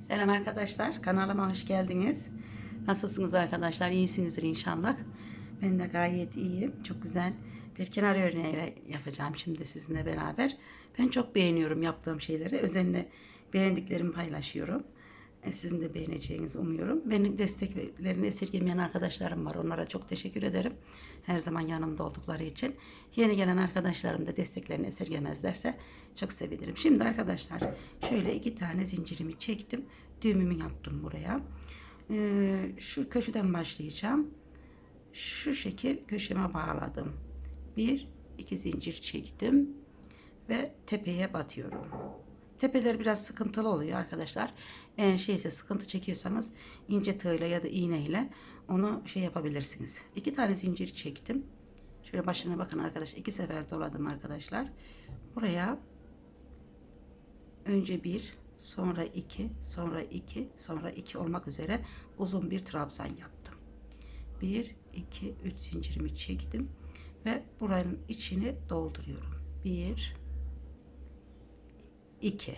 Selam arkadaşlar. Kanalıma hoş geldiniz. Nasılsınız arkadaşlar? İyisinizdir inşallah. Ben de gayet iyiyim. Çok güzel bir kenar örneğiyle yapacağım şimdi sizinle beraber. Ben çok beğeniyorum yaptığım şeyleri. Özenle beğendiklerimi paylaşıyorum. E, Sizin de beğeneceğinizi umuyorum. Benim desteklerini esirgemeyen arkadaşlarım var. Onlara çok teşekkür ederim. Her zaman yanımda oldukları için. Yeni gelen arkadaşlarım da desteklerini esirgemezlerse çok sevinirim. Şimdi arkadaşlar şöyle iki tane zincirimi çektim. Düğümümü yaptım buraya. Ee, şu köşeden başlayacağım. Şu şekil köşeme bağladım. Bir, iki zincir çektim ve tepeye batıyorum. Tepeler biraz sıkıntılı oluyor arkadaşlar. Eğer şeyse sıkıntı çekiyorsanız ince tığla ya da iğneyle onu şey yapabilirsiniz. İki tane zincir çektim. Şöyle başına bakın arkadaş. iki sefer doladım arkadaşlar. Buraya önce bir, sonra iki, sonra iki, sonra iki olmak üzere uzun bir trabzan yaptım. Bir, iki, üç zincirimi çektim ve buranın içini dolduruyorum. Bir, 2.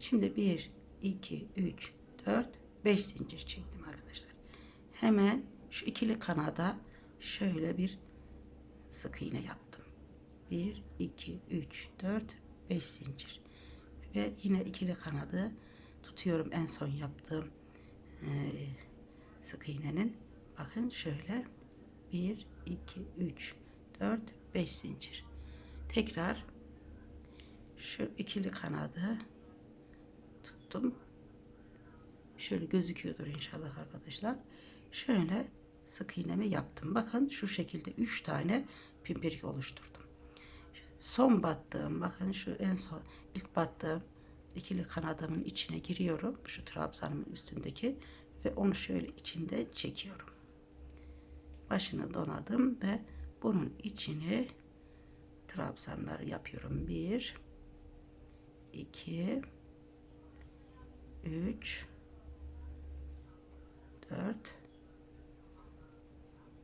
Şimdi 1, 2, 3, 4, 5 zincir çektim arkadaşlar. Hemen şu ikili kanada şöyle bir sık iğne yaptım. 1, 2, 3, 4, 5 zincir. Ve yine ikili kanadı tutuyorum en son yaptığım eee, sık iğnenin. Bakın şöyle 1, 2, 3, 4, 5 zincir. Tekrar şu ikili kanadı tuttum. Şöyle gözüküyordur inşallah arkadaşlar. Şöyle sık iğnemi yaptım. Bakın şu şekilde 3 tane pimpirik oluşturdum. Son battığım bakın şu en son ilk battığım ikili kanadımın içine giriyorum. Şu trabzanımın üstündeki ve onu şöyle içinde çekiyorum. Başını donadım ve bunun içine trabzanları yapıyorum. Bir, 2 3 4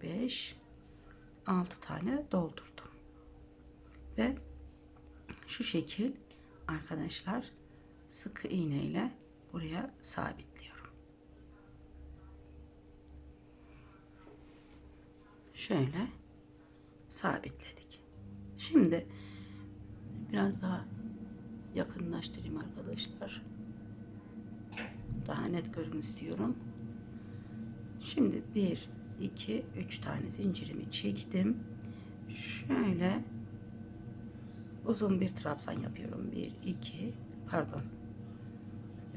5 6 tane doldurdum. Ve şu şekil arkadaşlar sıkı iğne ile buraya sabitliyorum. Şöyle sabitledik. Şimdi biraz daha yakınlaştırayım arkadaşlar. Daha net görün istiyorum. Şimdi 1, 2, 3 tane zincirimi çektim. Şöyle uzun bir trabzan yapıyorum. 1, 2, pardon.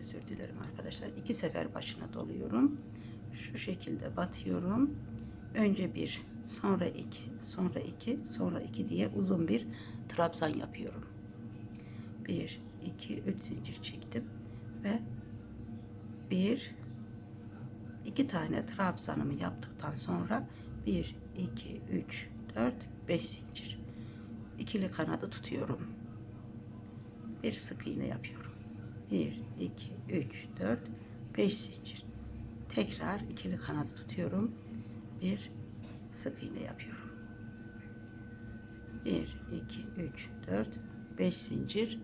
Özür dilerim arkadaşlar. İki sefer başına doluyorum. Şu şekilde batıyorum. Önce bir, sonra iki, sonra iki, sonra iki diye uzun bir trabzan yapıyorum. 1 2 3 zincir çektim ve bir iki tane trabzanımı yaptıktan sonra 1 2 3 4 5 zincir. İkili kanadı tutuyorum. Bir sık iğne yapıyorum. 1 2 3 4 5 zincir. Tekrar ikili kanadı tutuyorum. Bir sık iğne yapıyorum. 1 2 3 4 5 zincir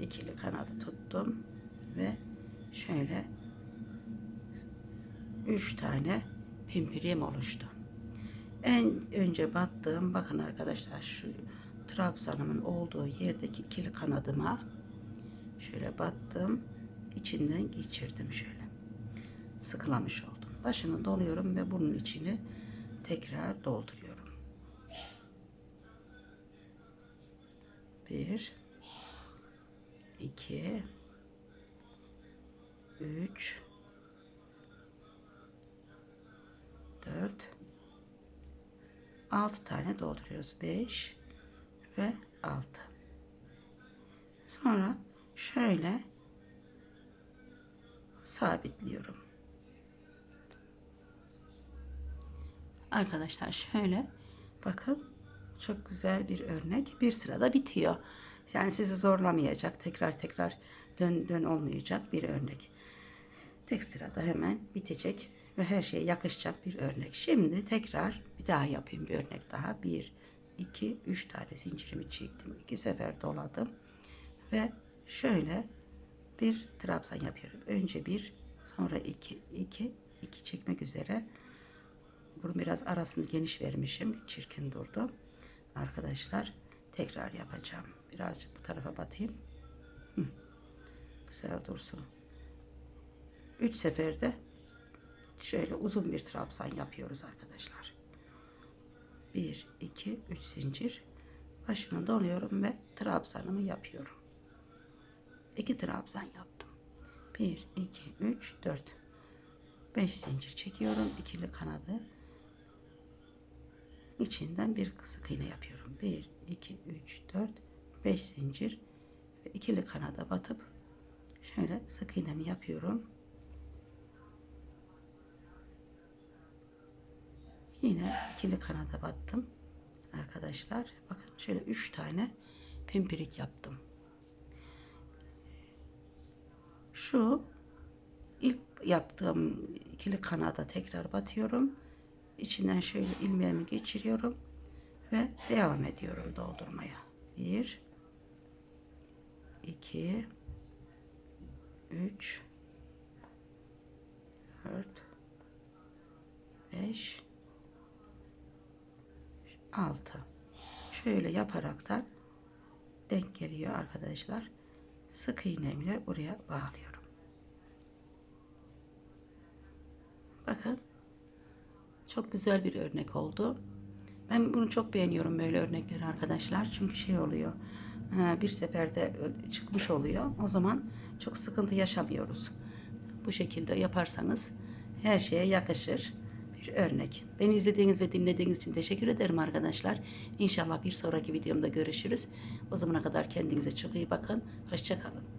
ikili kanadı tuttum ve şöyle 3 tane pimpiriyem oluştu. En önce battığım bakın arkadaşlar şu trabzanımın olduğu yerdeki ikili kanadıma şöyle battım içinden geçirdim şöyle sıkılamış oldum. Başını doluyorum ve bunun içini tekrar dolduruyorum. Bir 2 3 4 6 tane dolduruyoruz. 5 ve 6. Sonra şöyle sabitliyorum. Arkadaşlar şöyle bakın çok güzel bir örnek. Bir sırada bitiyor. Yani sizi zorlamayacak, tekrar tekrar dön dön olmayacak bir örnek. Tek sırada hemen bitecek ve her şeye yakışacak bir örnek. Şimdi tekrar bir daha yapayım bir örnek daha. Bir, iki, üç tane zincirimi çektim. iki sefer doladım ve şöyle bir trabzan yapıyorum. Önce bir, sonra iki, iki, iki çekmek üzere. Bunu biraz arasını geniş vermişim. Çirkin durdu. Arkadaşlar tekrar yapacağım. Birazcık bu tarafa batayım. Hı. Güzel dursun. Üç seferde şöyle uzun bir trabzan yapıyoruz arkadaşlar. Bir, iki, üç zincir. Başını doluyorum ve trabzanımı yapıyorum. İki trabzan yaptım. Bir, iki, üç, dört. Beş zincir çekiyorum. ikili kanadı. İçinden bir sık iğne yapıyorum. Bir, iki, üç, dört, beş zincir ve ikili kanada batıp şöyle sık iğnemi yapıyorum. Yine ikili kanada battım. Arkadaşlar bakın şöyle üç tane pimpirik yaptım. Şu ilk yaptığım ikili kanada tekrar batıyorum. İçinden şöyle ilmeğimi geçiriyorum ve devam ediyorum doldurmaya. Bir, iki, üç, dört, beş, altı. Şöyle yaparaktan denk geliyor arkadaşlar. Sık iğnemle buraya bağlıyorum. Bakın çok güzel bir örnek oldu. Ben bunu çok beğeniyorum böyle örnekleri arkadaşlar. Çünkü şey oluyor. e, Bir seferde e, çıkmış oluyor. O zaman çok sıkıntı yaşamıyoruz. Bu şekilde yaparsanız her şeye yakışır bir örnek. Beni izlediğiniz ve dinlediğiniz için teşekkür ederim arkadaşlar. İnşallah bir sonraki videomda görüşürüz. O zamana kadar kendinize çok iyi bakın. Hoşçakalın.